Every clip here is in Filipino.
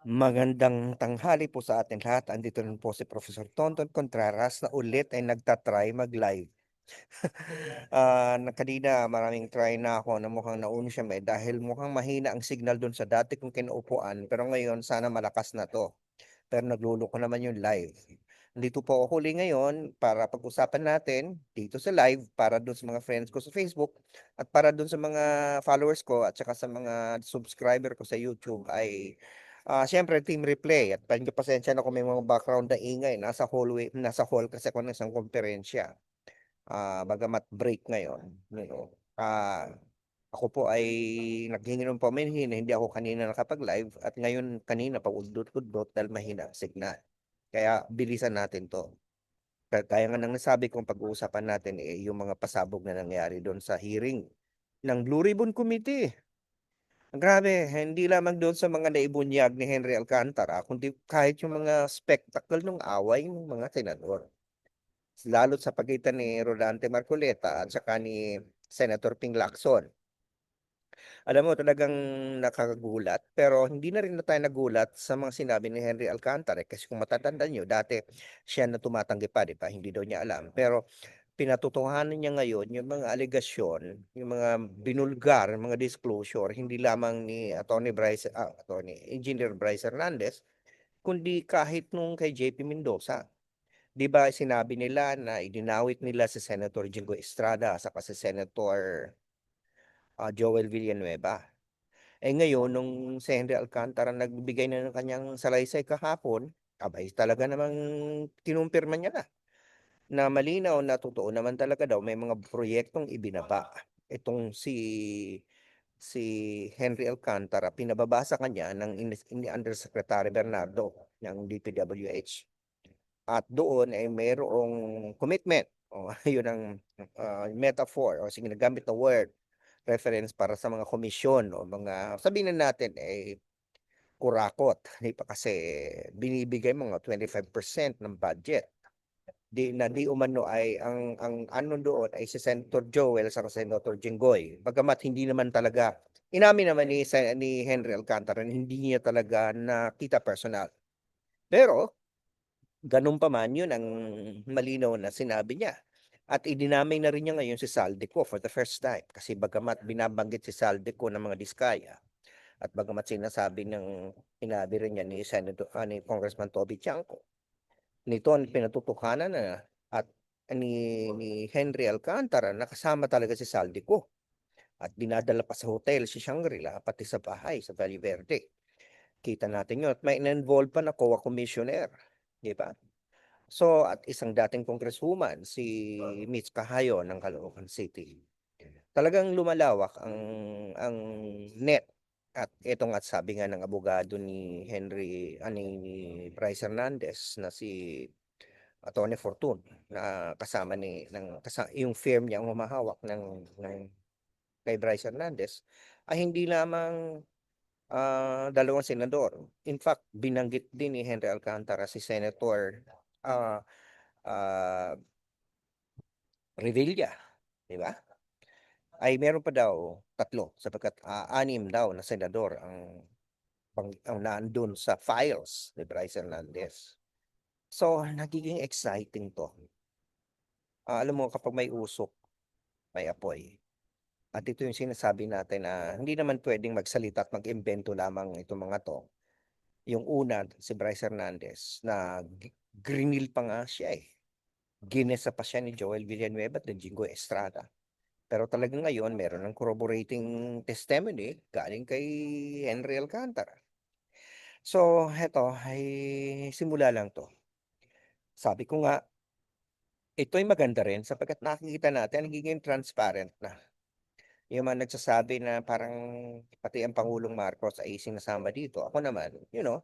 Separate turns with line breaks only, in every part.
Magandang tanghali po sa ating lahat. Andito rin po si Professor Tonton Contreras na ulit ay nagta-try mag-live. Na kanina maraming try na ako na mukhang nauna siya may dahil mukhang mahina ang signal dun sa dati kong kinaupuan pero ngayon sana malakas na 'to. Pero nagluloko naman yung live. Nandito po ako huli ngayon para pag-usapan natin dito sa live para dun sa mga friends ko sa Facebook at para dun sa mga followers ko at saka sa mga subscriber ko sa YouTube ay Ah, siyempre team replay at pasensya na kung may mga background na ingay nasa hallway nasa hall kasi ako ng isang komperensya. Ah, bagamat break ngayon, you know. Ah, ako po ay naghingi ng paumanhin na hindi ako kanina nakapag-live at ngayon kanina paudot-udot dahil mahina signal. Kaya bilisan natin 'to. Ka gaya nga ng nasabi kong pag-uusapan natin, eh, yung mga pasabog na nangyari dun sa hearing ng Blue Ribbon Committee. Grabe, hindi lamang doon sa mga naibunyag ni Henry Alcantara, kundi kahit yung mga spectacle ng away ng mga senador. Lalo't sa pagitan ni Rodante Marcoleta at saka ni Senator Ping Lacson. Alam mo talagang nakakagulat, pero hindi na rin na tayo nagulat sa mga sinabi ni Henry Alcantara, eh, kasi kung matatandaan niyo dati siya na tumatanggi pa, 'di ba? Hindi daw niya alam. Pero pinatotohanan niya ngayon yung mga alegasyon, yung mga binulgar, mga disclosure, hindi lamang ni Attorney Bryce, ah, Attorney Engineer Bryce Hernandez, kundi kahit nung kay JP Mendoza. 'Di ba sinabi nila na idinawit nila si Senator Jingo Estrada saka si Senator ah, Joel Villanueva. Eh ngayon, nung si Henry Alcantara nagbigay na ng kanyang salaysay kahapon, abay talaga namang kinumpirma niya na na malinaw na totoo naman talaga daw may mga proyektong ibinaba. Itong si si Henry Alcantara, pinababa sa kanya ng Undersecretary Bernardo ng DPWH. At doon ay mayroong commitment. O, yun ang ah, metaphor o sige nagamit na word reference para sa mga komisyon o mga sabihin na natin eh kurakot, di pa kasi binibigay mga 25% ng budget. Di na di umano ay ang ang ano doon ay si Senator Joel sa Senator Jinggoy. Bagamat hindi naman talaga inamin naman ni ni Henry Alcantara hindi niya talaga nakita personal. Pero ganun pa man yun ang malinaw na sinabi niya. At idinamay na rin niya ngayon si Saldico for the first time kasi bagamat binabanggit si Saldico ng mga diskaya at bagamat sinasabi ng sinabi rin niya ni Senator ni Congressman Toby Chanco nito ang pinatutuhanan na at ni, ni Henry Alcantara nakasama talaga si Saldico at dinadala pa sa hotel si Shangri-La pati sa bahay sa Valle Verde. Kita natin yun at may involved pa na COA commissioner, di ba? So, at isang dating congresswoman, si Mitch Cahayo ng Caloocan City. Talagang lumalawak ang ang net at ito nga sabi nga ng abogado ni Henry ani ni Bryce Hernandez na si Attorney Fortune na kasama ni ng kasa, yung firm niya ang humahawak ng ng kay Bryce Hernandez ay hindi lamang ah, dalawang senador. In fact, binanggit din ni Henry Alcantara si Senator ah ah, Revilla, di ba? Ay meron pa daw tatlo sapagkat ah, anim daw na senador ang pang, ang nandun sa files ni Bryce Hernandez. So, nagiging exciting to. Ah, alam mo kapag may usok, may apoy. At ito yung sinasabi natin na hindi naman pwedeng magsalita at mag-imbento lamang itong mga to. Yung una, si Bryce Hernandez, na grinil pa nga siya eh. Ginesa pa siya ni Joel Villanueva at ni Jingo Estrada. Pero talagang ngayon, meron ng corroborating testimony galing kay Henry Alcantara. So, heto, ay simula lang to. Sabi ko nga, ito ay maganda rin sapagkat nakikita natin nagiging transparent na. Yung mga nagsasabi na parang pati ang Pangulong Marcos ay sinasama dito. Ako naman, you know,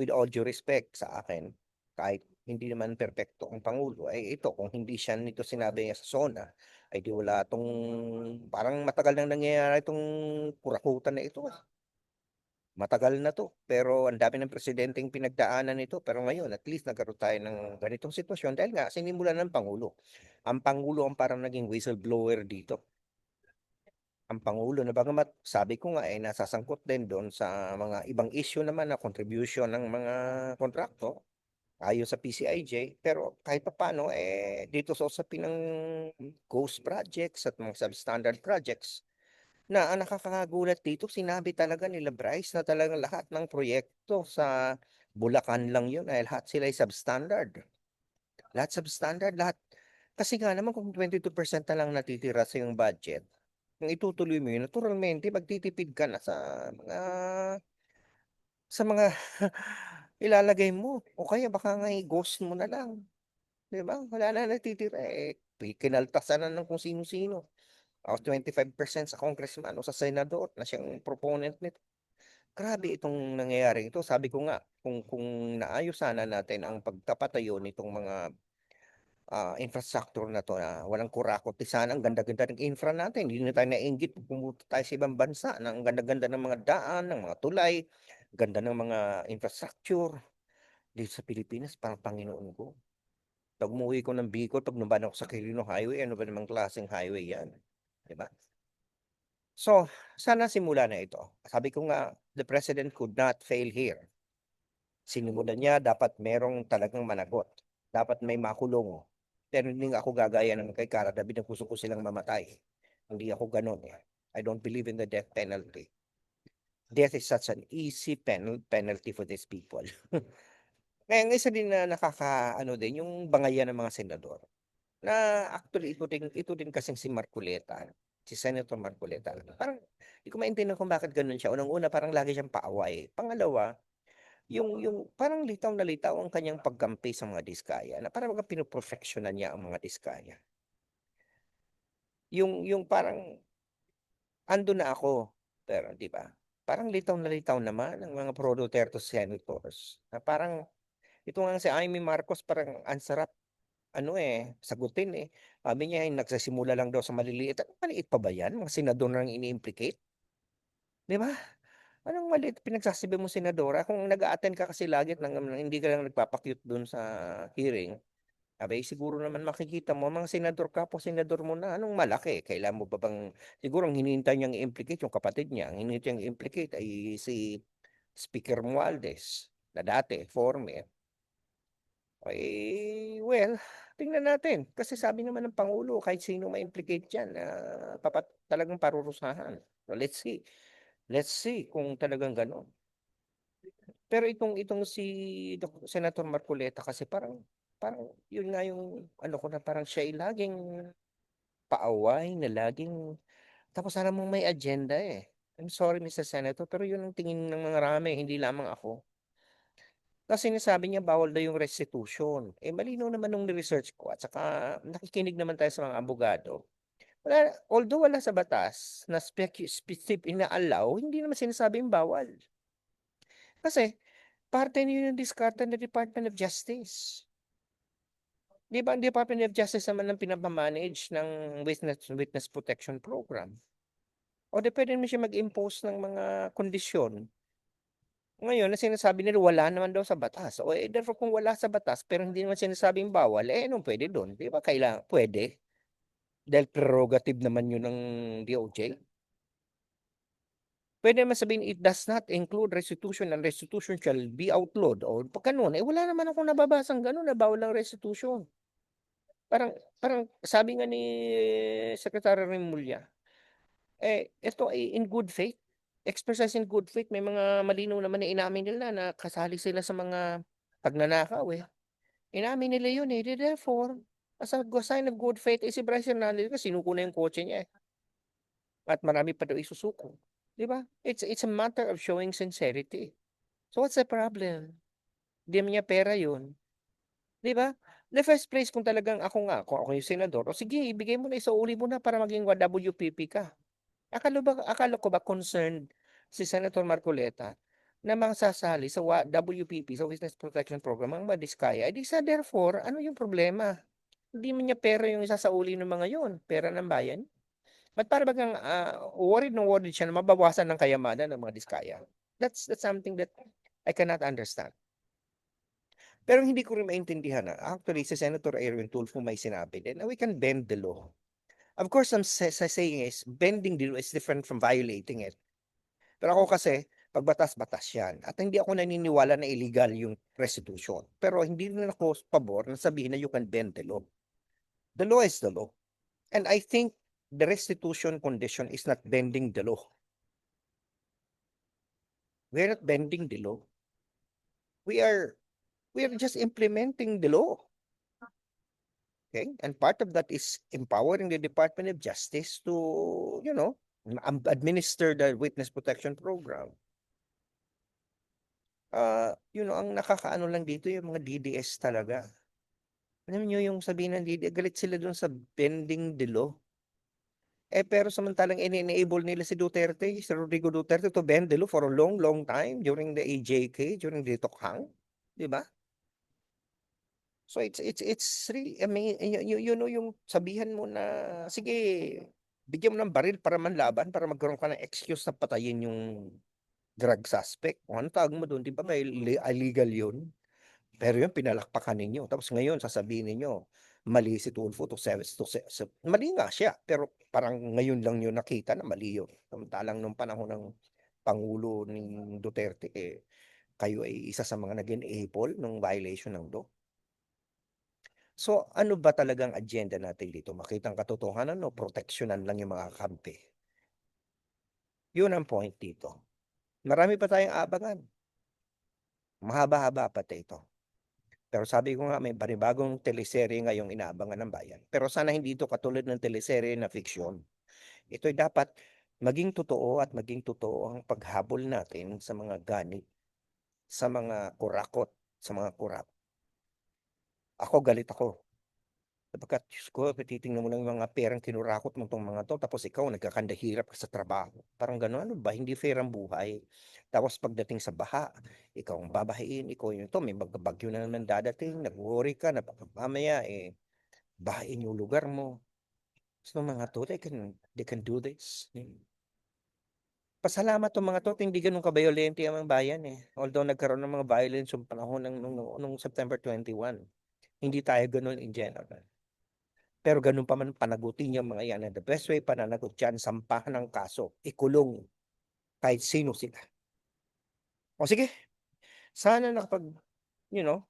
with all due respect sa akin, kahit hindi naman perpekto ang Pangulo, ay ito, kung hindi siya nito sinabi niya sa SONA, ay di wala itong, parang matagal nang nangyayari itong kurakutan na ito. ah. Matagal na to, pero ang dami ng presidenteng pinagdaanan nito, pero ngayon, at least nagkaroon tayo ng ganitong sitwasyon dahil nga, sinimulan ng Pangulo. Ang Pangulo ang parang naging whistleblower dito. ang Pangulo na bagamat sabi ko nga, eh, nasasangkot din doon sa mga ibang issue naman na contribution ng mga kontrakto, ayon sa PCIJ. Pero kahit papaano, eh, dito sa usapin ng ghost projects at mga substandard projects, na ang nakakagulat dito sinabi talaga nila Bryce na talagang lahat ng proyekto sa Bulacan lang yun, eh, lahat sila ay substandard. Lahat substandard, lahat. Kasi nga naman kung 22% na lang natitira sa iyong budget, kung itutuloy mo yun, naturalmente magtitipid ka na sa mga sa mga ilalagay mo o kaya baka nga i-ghost mo na lang, 'di ba? Wala na natitira, eh, kinaltasan na ng kung sino-sino. Tapos 25% sa congressman o sa senador na siyang proponent nito. Grabe itong nangyayaring ito. Sabi ko nga, kung kung naayos sana natin ang pagpapatayo nitong mga, ah, infrastructure na 'to na walang kurakot, sana ang ganda-ganda ng infra natin. Hindi na tayo naiinggit pag pumunta tayo sa ibang bansa na ang ganda-ganda ng mga daan, ng mga tulay, ganda ng mga infrastructure. Dito sa Pilipinas parang Panginoon ko. Pag umuwi ko ng Bicol, pag dumaan ako sa Quirino Highway, ano ba namang klaseng highway 'yan, 'di ba? So, sana simula na ito. Sabi ko nga, the president could not fail here. Sinimulan niya, dapat merong talagang managot. Dapat may makulong. Pero hindi ako gagaya ng kay Cara David na gusto ko silang mamatay. Hindi ako gano'n eh. I don't believe in the death penalty. Death is such an easy penal penalty for these people. Ang isa din na nakakaano din, yung bangayan ng mga senador. Na actually ito din ito din kasing si Marcoleta, si Senator Marcoleta. Parang di ko maintindihan kung bakit gano'n siya. Unang-una parang lagi siyang paaway. Pangalawa, yung yung parang litaw na litaw ang kanyang pagkampi sa mga diskaya na parang bagang pinopropeksyonan niya ang mga diskaya. Yung yung parang andun na ako, pero 'di ba? Parang litaw na litaw naman ang mga pro Duterte senators na parang ito ngang si Amy Marcos parang ang ano, eh, sagutin, eh. Sabi niya nagsisimula lang daw sa maliliit. Ano maliit pa ba 'yan, mga senador na ang ini-implicate? 'Di ba? Anong maliit pinagsasabi mong senadora kung nag-a-attend ka kasi lagi ng hindi ka lang nagpapa-cute dun sa hearing, aba'y siguro naman makikita mo mga senador kapwa senador mo na anong malaki, kailangan mo pa bang siguro ang hinihintay niyang i-implicate yung kapatid niya, ang hinihintay niyang i-implicate ay si Speaker Romualdez na dati former. Eh, well, tingnan natin kasi sabi naman ng pangulo kahit sino ma-implicate diyan, ah, papat talagang parurusahan. So, let's see. Let's see kung talagang gano'n. Pero itong itong si Senator Marcoleta kasi parang parang yun nga yung ano ko na parang siya ay laging paaway na laging tapos alam mong may agenda, eh. I'm sorry Mr. Senator pero yun ang tingin ng marami hindi lamang ako. Kasi sinasabi niya bawal daw yung restitution, eh, malinaw naman nung ni-research ko at saka nakikinig naman tayo sa mga abogado. Wala although wala sa batas na specific ina-allow, hindi naman sinasabing bawal. Kasi parte na yun ng diskarte ng Department of Justice. 'Di ba Department of Justice naman ang pinapa-manage ng witness witness protection program. O di puwede naman siya mag-impose ng mga kondisyon. Ngayon ang sinasabi nila wala naman daw sa batas, o, eh, therefore kung wala sa batas pero hindi naman sinasabing bawal, eh, anong puwede dun? 'Di ba kaila puwede? Dahil prerogative naman yun ng DOJ. Puwede naman sabihin it does not include restitution and restitution shall be outlawed o pag gano'n, eh, wala naman akong nababasang gano'n na bawal ang restitution. Parang parang sabi nga ni Secretary Remulla, eh, ito ay in good faith, exercise in good faith may mga malinaw naman na inamin nila na kasali sila sa mga pagnanakaw, eh. Inamin nila yun, eh, therefore, as a sign of good faith, eh, si Bryce Hernandez kasi sinuko na yung kotse niya, eh. At marami pa daw isusuko, 'di ba? It's it's a matter of showing sincerity. So what's the problem? Hindi niya pera yun. 'Di ba? The first place kung talagang ako nga, kung ako yung senador, o sige ibigay mo na, isauli mo na para maging WPP ka. Akala ba akala ko ba concerned si Senator Marcoleta na masasali sa WPP, sa Witness Protection Program ang madiskaya, eh, di sa therefore ano yung problema? Hindi man niya pera yung isasauli ng mga yun, pera ng bayan. Ba't para bagang, ah, worried na worried siya na mabawasan ng kayamanan ng mga diskaya? That's that's something that I cannot understand. Pero hindi ko rin maintindihan na actually si Senator Erwin Tulfo may sinabi din na we can bend the law. Of course, I'm sa sa saying is bending the law is different from violating it. Pero ako kasi 'pag batas, batas 'yan at hindi ako naniniwala na illegal yung restitution. Pero hindi rin ako pabor na sabihin na you can bend the law. The law is the law. And I think the restitution condition is not bending the law. We're not bending the law. We are we are just implementing the law. Okay? And part of that is empowering the Department of Justice to, you know, am- administer the witness protection program. Ah, you know, ang nakakaano lang dito yung mga DDS talaga. Alam niyo yung sabihin ng DDS, galit sila dun sa bending the law. Eh, pero samantalang ini-enable nila si Duterte, si Rodrigo Duterte to bend the law for a long, long time during the AJK, during the Tokhang, 'di ba? So it's it's it's really I mean, you, you, know yung sabihan mo na sige, bigyan mo ng baril para manlaban para magkaroon ka ng excuse na patayin yung drug suspect. O ano tawag mo doon, 'di ba? May ille- illegal 'yun. Pero yun pinalakpakan ninyo. Tapos ngayon sasabihin ninyo, mali si Tulfo to se to se se mali nga siya, pero parang ngayon lang yun nakita na mali yun. Samantalang nung panahon ng Pangulo ni Duterte, eh, kayo ay isa sa mga nag-enable nung violation ng law. So, ano ba talagang agenda natin dito? Makitang katotohanan o proteksyonan lang yung mga kampi? Yun ang point dito. Marami pa tayong abangan. Mahaba-haba pati ito. Pero sabi ko nga, may panibagong teleserye ngayong inaabangan ng bayan. Pero sana hindi ito katulad ng teleserye na fiksyon. Ito'y dapat maging totoo at maging totoo ang paghabol natin sa mga ganit, sa mga kurakot, sa mga kurap. Ako galit ako. Sapagkat, Diyos ko, titingnan mo lang yung mga perang kinurakot mo tong mga to, tapos ikaw nagkakandahirap ka sa trabaho. Parang gano'n, ano ba? Hindi fair ang buhay. Tapos pagdating sa baha, ikaw ang babahain, ikaw yung to, may bagyo na naman dadating, nag-worry ka, na baka mamaya, eh, bahain yung lugar mo. So mga to, they can, they can do this. Pasalamat tong mga to, hindi ganun kabayolente ang bayan eh. Although nagkaroon ng mga violence yung panahon ng nung, nung, nung September 21. Hindi tayo ganun in general. Pero ganun pa man panagutin yung mga yan. And the best way pananagot yan, sampahan ng kaso, ikulong kahit sino sila. O sige, sana nakapag, you know,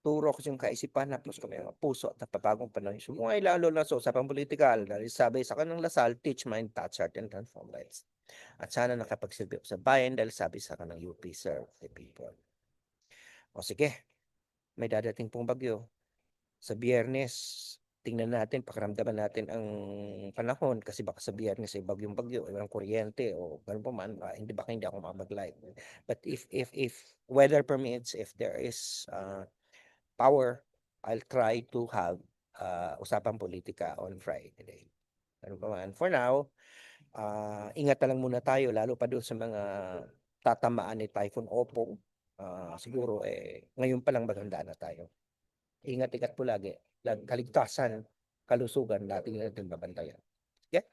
turo ko yung kaisipan na plus kami mga puso at napapagong panahon. So, kung ay lalo na sa usapang politikal, dahil sabi sa kanang lasal, teach mind, touch heart, and transform lives. At sana nakapagsilbi ako sa bayan dahil sabi sa kanang UP, serve the people. O sige, may dadating pong bagyo. Sa biyernes, tingnan natin, pakiramdaman natin ang panahon kasi baka sa biyernes ay bagyong bagyo, ay walang kuryente o ganun pa man, ah, hindi baka hindi ako makapag-live. But if if if weather permits, if there is uh, power, I'll try to have uh, usapang politika on Friday. Ganun pa man. For now, ah, ingat na lang muna tayo, lalo pa doon sa mga tatamaan ni Typhoon Opong. Ah, siguro eh, ngayon pa lang maganda na tayo. Ingat-ingat po lagi. Lag- Kaligtasan, kalusugan, natin natin babantayan. Yeah?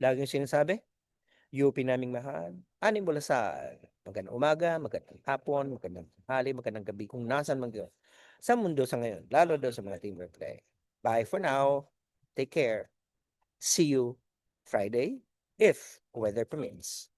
Laging sinasabi, UP naming mahal. Ani mula sa magandang umaga, magandang hapon, magandang hali, magandang gabi, kung nasan man kayo. Sa mundo sa ngayon, lalo daw sa mga team replay. Bye for now. Take care. See you Friday, if weather permits.